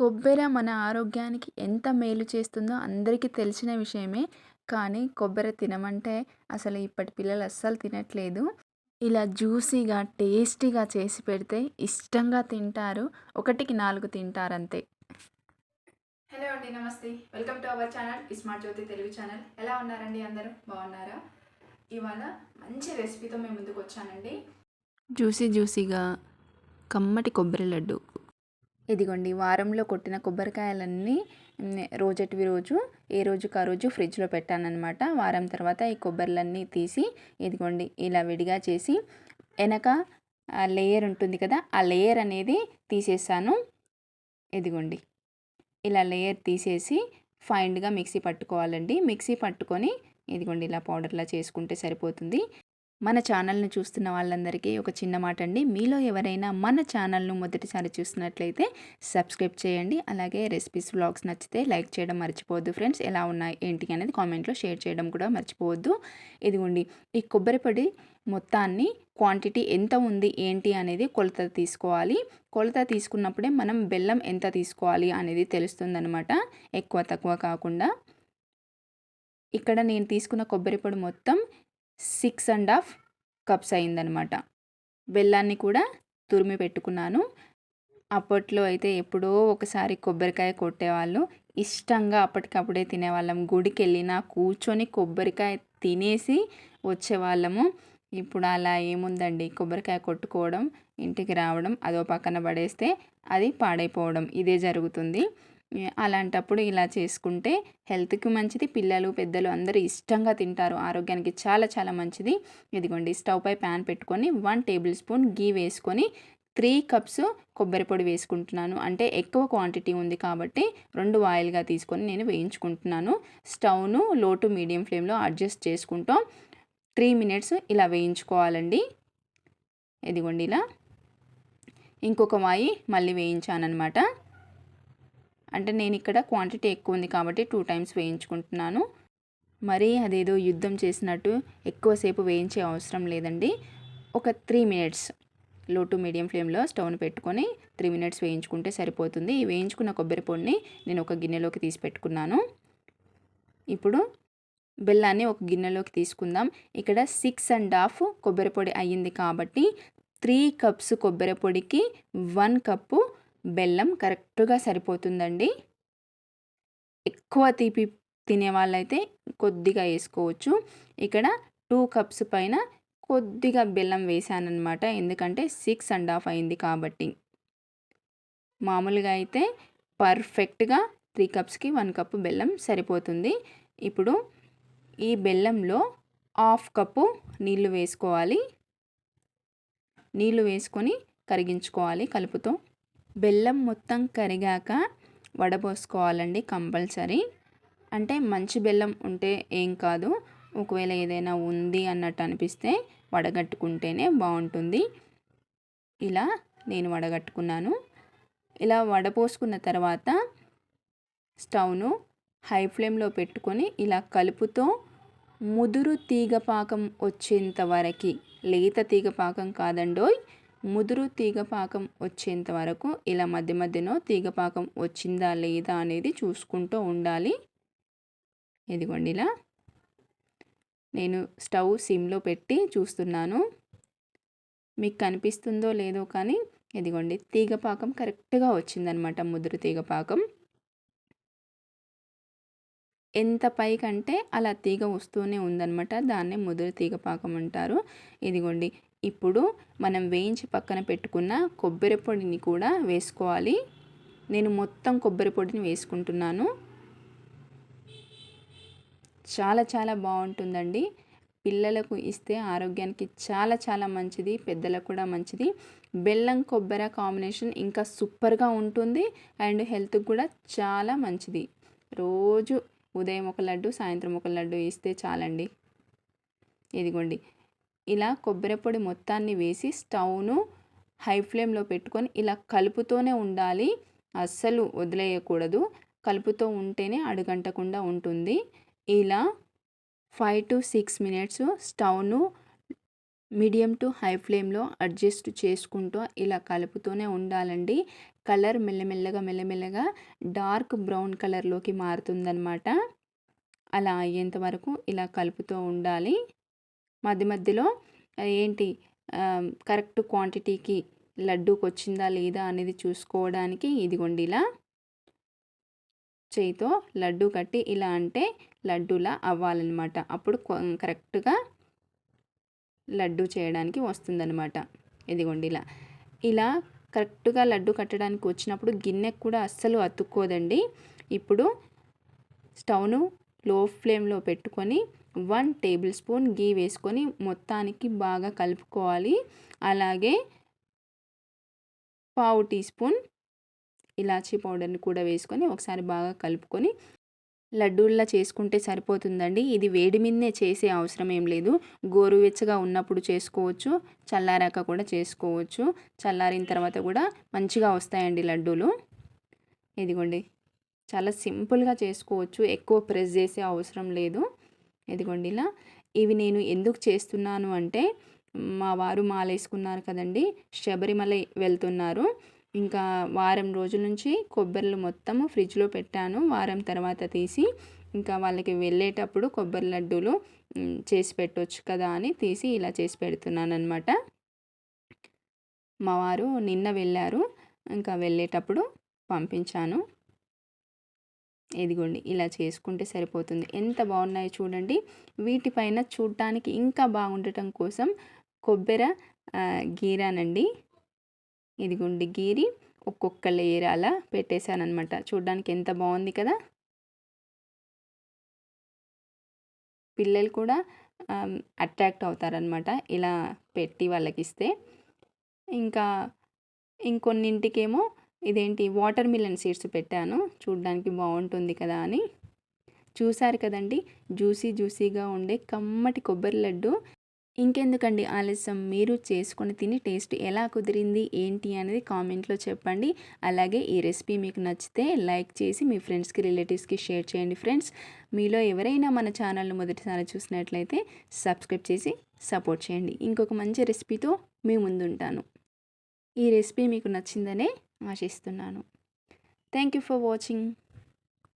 కొబ్బెర మన ఆరోగ్యానికి ఎంత మేలు చేస్తుందో అందరికీ తెలిసిన విషయమే. కానీ కొబ్బరి తినమంటే అసలు ఇప్పటి పిల్లలు అస్సలు తినట్లేదు. ఇలా జ్యూసీగా టేస్టీగా చేసి పెడితే ఇష్టంగా తింటారు. ఒకటికి నాలుగు తింటారు అంతే హలో అండి నమస్తే. Welcome to our channel smart Jyothi Telugu channel. ఎలా ఉన్నారండి అందరూ? బాగున్నారా? ఇవాళ మంచి రెసిపీతో మేము ముందుకు వచ్చానండి. జ్యూసీ జ్యూసీగా కమ్మటి కొబ్బరి లడ్డు. ఇదిగోండి వారంలో కొట్టిన కొబ్బరికాయలన్నీ రోజటివి రోజు ఏ రోజుకి ఆ రోజు ఫ్రిడ్జ్లో పెట్టానన్నమాట. వారం తర్వాత ఈ కొబ్బరిలన్నీ తీసి ఇదిగోండి ఇలా విడిగా చేసి వెనక ఆ లేయర్ ఉంటుంది కదా ఆ లేయర్ అనేది తీసేసాను. ఇదిగోండి ఇలా లేయర్ తీసేసి ఫైన్గా మిక్సీ పట్టుకోవాలండి. మిక్సీ పట్టుకొని ఇదిగోండి ఇలా పౌడర్లా చేసుకుంటే సరిపోతుంది. మన ఛానల్ని చూస్తున్న వాళ్ళందరికీ ఒక చిన్న మాట అండి మీలో ఎవరైనా మన ఛానల్ను మొదటిసారి చూస్తున్నట్లయితే సబ్స్క్రైబ్ చేయండి. అలాగే రెసిపీస్ వ్లాగ్స్ నచ్చితే లైక్ చేయడం మర్చిపోవద్దు ఫ్రెండ్స్. ఎలా ఉన్నాయి ఏంటి అనేది కామెంట్లో షేర్ చేయడం కూడా మర్చిపోవద్దు. ఇదిగోండి ఈ కొబ్బరి పొడి మొత్తాన్ని క్వాంటిటీ ఎంత ఉంది ఏంటి అనేది కొలత తీసుకోవాలి. కొలత తీసుకున్నప్పుడే మనం బెల్లం ఎంత తీసుకోవాలి అనేది తెలుస్తుందనమాట ఎక్కువ తక్కువ కాకుండా. ఇక్కడ నేను తీసుకున్న కొబ్బరి పొడి మొత్తం సిక్స్ అండ్ హాఫ్ కప్స్ అయిందనమాట బెల్లాన్ని కూడా తురిమి పెట్టుకున్నాను. అప్పట్లో అయితే ఎప్పుడో ఒకసారి కొబ్బరికాయ కొట్టేవాళ్ళు. ఇష్టంగా అప్పటికప్పుడే తినేవాళ్ళం. గుడికి వెళ్ళినా కూర్చొని కొబ్బరికాయ తినేసి వచ్చేవాళ్ళము. ఇప్పుడు అలా ఏముందండి? కొబ్బరికాయ కొట్టుకోవడం ఇంటికి రావడం అదో పక్కన పడేస్తే అది పాడైపోవడం. ఇదే జరుగుతుంది. అలాంటప్పుడు ఇలా చేసుకుంటే హెల్త్కి మంచిది పిల్లలు పెద్దలు అందరూ ఇష్టంగా తింటారు. ఆరోగ్యానికి చాలా చాలా మంచిది. ఇదిగోండి స్టవ్ పై ప్యాన్ పెట్టుకొని వన్ టేబుల్ స్పూన్ గీ వేసుకొని త్రీ కప్స్ కొబ్బరి పొడి వేసుకుంటున్నాను. అంటే ఎక్కువ క్వాంటిటీ ఉంది కాబట్టి రెండు ఆయిల్గా తీసుకొని నేను వేయించుకుంటున్నాను. స్టవ్ను లో టు మీడియం ఫ్లేమ్లో అడ్జస్ట్ చేసుకుంటూ. త్రీ మినిట్స్ ఇలా వేయించుకోవాలండి. ఇదిగోండి ఇలా. ఇంకొక వాయి మళ్ళీ వేయించానమాట అంటే నేను ఇక్కడ క్వాంటిటీ ఎక్కువ ఉంది కాబట్టి టూ టైమ్స్ వేయించుకుంటున్నాను. మరీ అదేదో యుద్ధం చేసినట్టు ఎక్కువసేపు వేయించే అవసరం లేదండి. ఒక త్రీ మినిట్స్లో టు మీడియం ఫ్లేమ్లో స్టవ్ను పెట్టుకొని త్రీ మినిట్స్ వేయించుకుంటే సరిపోతుంది. ఈ వేయించుకున్న కొబ్బరి పొడిని నేను ఒక గిన్నెలోకి తీసి పెట్టుకున్నాను. ఇప్పుడు బెల్లాన్ని ఒక గిన్నెలోకి తీసుకుందాం. ఇక్కడ సిక్స్ అండ్ హాఫ్ కొబ్బరి పొడి అయ్యింది కాబట్టి త్రీ కప్స్ కొబ్బరి పొడికి వన్ కప్పు బెల్లం కరెక్ట్గా సరిపోతుందండి. ఎక్కువ తీపి తినే వాళ్ళైతే కొద్దిగా వేసుకోవచ్చు. ఇక్కడ టూ కప్స్ పైన కొద్దిగా బెల్లం వేసానమాట ఎందుకంటే సిక్స్ అండ్ హాఫ్ అయింది కాబట్టి. మామూలుగా అయితే పర్ఫెక్ట్గా త్రీ కప్స్కి వన్ కప్పు బెల్లం సరిపోతుంది. ఇప్పుడు ఈ బెల్లంలో హాఫ్ కప్పు నీళ్ళు వేసుకోవాలి. నీళ్ళు వేసుకొని కరిగించుకోవాలి కలుపుతో. బెల్లం మొత్తం కరిగాక వడపోసుకోవాలండి కంపల్సరీ. అంటే మంచి బెల్లం ఉంటే ఏం కాదు. ఒకవేళ ఏదైనా ఉంది అన్నట్టు అనిపిస్తే వడగట్టుకుంటేనే బాగుంటుంది. ఇలా నేను వడగట్టుకున్నాను. ఇలా వడపోసుకున్న తర్వాత స్టవ్ను హై ఫ్లేమ్లో పెట్టుకొని ఇలా కలుపుతో ముదురు తీగ పాకం వచ్చేంత వరకు లేత తీగ పాకం కాదండోయ్ ముదురు తీగపాకం వచ్చేంత వరకు ఇలా మధ్య మధ్యలో తీగపాకం వచ్చిందా లేదా అనేది చూసుకుంటూ ఉండాలి. ఇదిగోండి ఇలా. నేను స్టవ్ సిమ్లో పెట్టి చూస్తున్నాను. మీకు కనిపిస్తుందో లేదో కానీ ఇదిగోండి తీగపాకం కరెక్ట్గా వచ్చిందనమాట ముదురు తీగపాకం. ఎంత పైకంటే అలా తీగ వస్తూనే ఉందన్నమాట దాన్నే ముదురు తీగ పాకం అంటారు. ఇదిగోండి ఇప్పుడు మనం వేయించి పక్కన పెట్టుకున్న కొబ్బరి పొడిని కూడా వేసుకోవాలి. నేను మొత్తం కొబ్బరి పొడిని వేసుకుంటున్నాను. చాలా చాలా బాగుంటుందండి. పిల్లలకు ఇస్తే ఆరోగ్యానికి చాలా చాలా మంచిది పెద్దలకు కూడా మంచిది. బెల్లం కొబ్బరి కాంబినేషన్ ఇంకా సూపర్గా ఉంటుంది అండ్ హెల్త్కి కూడా చాలా మంచిది. రోజు ఉదయం ఒక లడ్డు సాయంత్రం ఒక లడ్డు ఇస్తే చాలండి. ఇదిగోండి. ఇలా కొబ్బరి పొడి మొత్తాన్ని వేసి స్టవ్ను హై ఫ్లేమ్లో పెట్టుకొని ఇలా కలుపుతూనే ఉండాలి. అస్సలు వదిలేయకూడదు. కలుపుతూ ఉంటేనే అడుగంటకుండా ఉంటుంది. ఇలా ఫైవ్ టు సిక్స్ మినిట్స్ స్టవ్ను మీడియం టు హై ఫ్లేమ్లో అడ్జస్ట్ చేసుకుంటూ ఇలా కలుపుతూనే ఉండాలండి. కలర్ మెల్లమెల్లగా మెల్లమెల్లగా డార్క్ బ్రౌన్ కలర్లోకి మారుతుందనమాట అలా అయ్యేంత వరకు ఇలా కలుపుతూ ఉండాలి. మధ్య మధ్యలో ఏంటి కరెక్ట్ క్వాంటిటీకి లడ్డూకి వచ్చిందా లేదా అనేది చూసుకోవడానికి ఇదిగోండి ఇలా చేయితో లడ్డు కట్టి ఇలా అంటే లడ్డూలా అవ్వాలన్నమాట. అప్పుడు కరెక్ట్గా లడ్డు చేయడానికి వస్తుందన్నమాట. ఇదిగోండి ఇలా. ఇలా కరెక్ట్గా లడ్డు కట్టడానికి వచ్చినప్పుడు గిన్నె కూడా అస్సలు అతుక్కోదండి. ఇప్పుడు స్టవ్ను లో ఫ్లేమ్లో పెట్టుకొని వన్ టేబుల్ స్పూన్ గీ వేసుకొని మొత్తానికి బాగా కలుపుకోవాలి. అలాగే పావు టీ స్పూన్ ఇలాచీ పౌడర్ని కూడా వేసుకొని ఒకసారి బాగా కలుపుకొని లడ్డూల్లా చేసుకుంటే సరిపోతుందండి. ఇది వేడి మీదనే చేసే అవసరం ఏం లేదు. గోరువెచ్చగా ఉన్నప్పుడు చేసుకోవచ్చు చల్లారాక కూడా చేసుకోవచ్చు. చల్లారిన తర్వాత కూడా మంచిగా వస్తాయండి లడ్డూలు. ఇదిగోండి. చాలా సింపుల్గా చేసుకోవచ్చు. ఎక్కువ ప్రెస్ చేసే అవసరం లేదు. ఇదిగోండి ఇలా. ఇవి నేను ఎందుకు చేస్తున్నాను అంటే మా వారు మాలేసుకున్నారు కదండి శబరిమల వెళ్తున్నారు. ఇంకా వారం రోజుల నుంచి కొబ్బరిలు మొత్తము ఫ్రిడ్జ్లో పెట్టాను. వారం తర్వాత తీసి ఇంకా వాళ్ళకి వెళ్ళేటప్పుడు కొబ్బరి లడ్డూలు చేసి పెట్టవచ్చు కదా అని తీసి ఇలా చేసి పెడుతున్నాను అనమాట మా వారు నిన్న వెళ్ళారు. ఇంకా వెళ్ళేటప్పుడు పంపించాను. ఇదిగోండి ఇలా చేసుకుంటే సరిపోతుంది. ఎంత బాగున్నాయో చూడండి. వీటిపైన చూడటానికి ఇంకా బాగుండటం కోసం కొబ్బెర గీరానండి. ఇదిగోండి గీరి ఒక్కొక్క లేయర్ అలా పెట్టేశానమాట చూడడానికి ఎంత బాగుంది కదా. పిల్లలు కూడా అట్రాక్ట్ అవుతారనమాట ఇలా పెట్టి వాళ్ళకి ఇస్తే ఇంకా ఇంకొన్నింటికేమో ఇదేంటి వాటర్ మిలన్ సీడ్స్ పెట్టాను. చూడడానికి బాగుంటుంది కదా అని. చూసారు కదండి? జ్యూసీ జ్యూసీగా ఉండే కమ్మటి కొబ్బరి లడ్డు. ఇంకెందుకండి ఆలస్యం? మీరు చేసుకొని తిని టేస్ట్ ఎలా కుదిరింది? ఏంటి అనేది కామెంట్లో చెప్పండి. అలాగే ఈ రెసిపీ మీకు నచ్చితే లైక్ చేసి మీ ఫ్రెండ్స్కి రిలేటివ్స్కి షేర్ చేయండి ఫ్రెండ్స్. మీలో ఎవరైనా మన ఛానల్ను మొదటిసారి చూసినట్లయితే సబ్స్క్రైబ్ చేసి సపోర్ట్ చేయండి. ఇంకొక మంచి రెసిపీతో మీ ముందుంటాను. ఈ రెసిపీ మీకు నచ్చిందనే ఆశిస్తున్నాను. Thank you for watching.